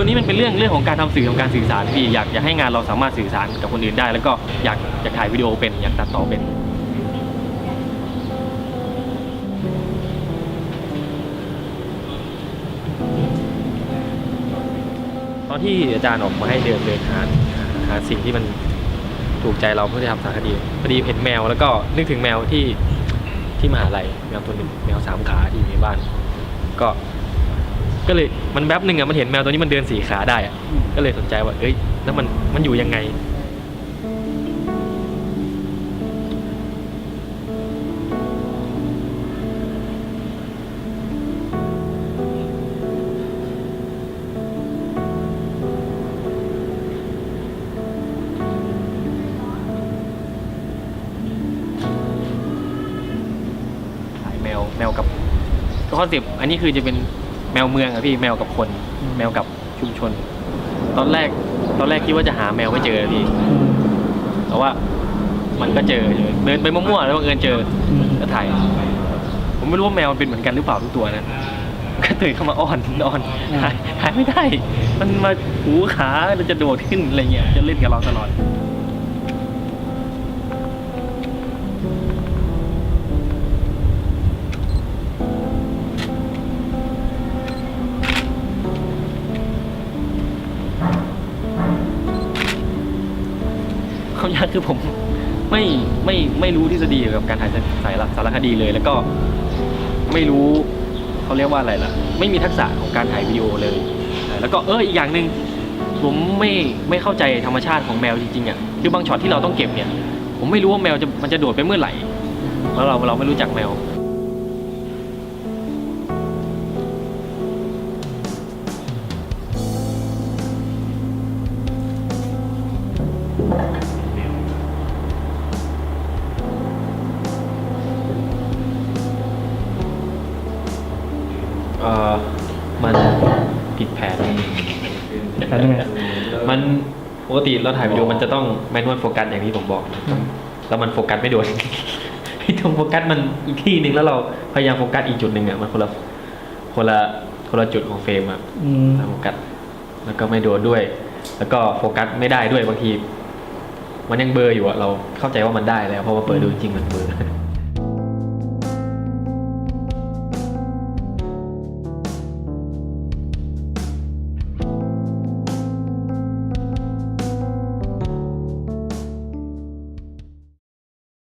วนี้มันเป็นเรื่องเรื่องของการทำสื่อของการสื่อสารพี่อยากอยากให้งานเราสามารถสื่อสารกับคนอื่นได้ แล้วก็อยากอยากถ่ายวิดีโอเป็นอยากตัดต่อเป็นตอนที่อาจารย์ออกมาให้เดินเดินหาหาหาสิ่งที่มันถูกใจเราเพื่อจะทำสารคดีพอดีเห็นแมวแล้วก็นึกถึงแมวที่ที่มหาลัยแมวตัวหนึ่งแมวสามขาที่อยู่ในบ้าน ก็ ก็เลยมันแป๊บหนึ่งอะมันเห็นแมวตัวนี้มันเดินสี่ขาได้อะก็เลยสนใจว่า เอ้ย แล้วมันมันอยู่ยังไง ขายแมวแมวกับคอนเซปต์อันนี้คือจะเป็น แมวเมืองอะพี่แมวกับคน แมวกับชุมชน ตอนแรกตอนแรกคิดว่าจะหาแมวไม่เจอพี่แต่ว่ามันก็เจอเจอเดินไปมั่วๆแล้วบังเอิญเจอก็ถ่ายผมไม่รู้ว่าแมวมันเป็นเหมือนกันหรือเปล่าทุกตัวนะก็ตื่นเข้ามาอ้อนอ้อนถ่ายถ่ายไม่ได้ มันมาหูขาแล้วจะโดดขึ้นอะไรเงี้ยจะเล่นกับเราตลอด ความยากคือผมไม่ไม่ไม่รู้ทฤษฎีเกี่ยวกับการถ่ายสายสารคดีเลย แล้วก็ไม่รู้เขาเรียกว่าอะไรล่ะ ไม่มีทักษะของการถ่ายวิดีโอเลยแล้วก็เอออีกอย่างหนึ่งผมไม่ไม่เข้าใจธรรมชาติของแมวจริงๆอะคือบางช็อตที่เราต้องเก็บเนี่ย ผมไม่รู้ว่าแมวจะมันจะโดดไปเมื่อไหร่แล้วเราเราไม่รู้จักแมว เออมันผิดแผนแผนยังไง มันปกติเราถ่ายวิดีโอมันจะต้องแมนนวลโฟกัสอย่างที่ผมบอกแล้วมันโฟกัสไม่โดนไอ้ตรงโฟกัสมันอีกที่หนึ่งแล้วเราพยายามโฟกัสอีกจุดหนึ่งอะมันคนละคนละคนละจุดของเฟรมอะ อืมโฟกัสแล้วก็ไม่โดนด้วย แล้วก็โฟกัสไม่ได้ด้วยบางที มันยังเบลออยู่อะเราเข้าใจว่ามันได้แล้วเพราะว่าเปิดดูจริงๆมันเบลอ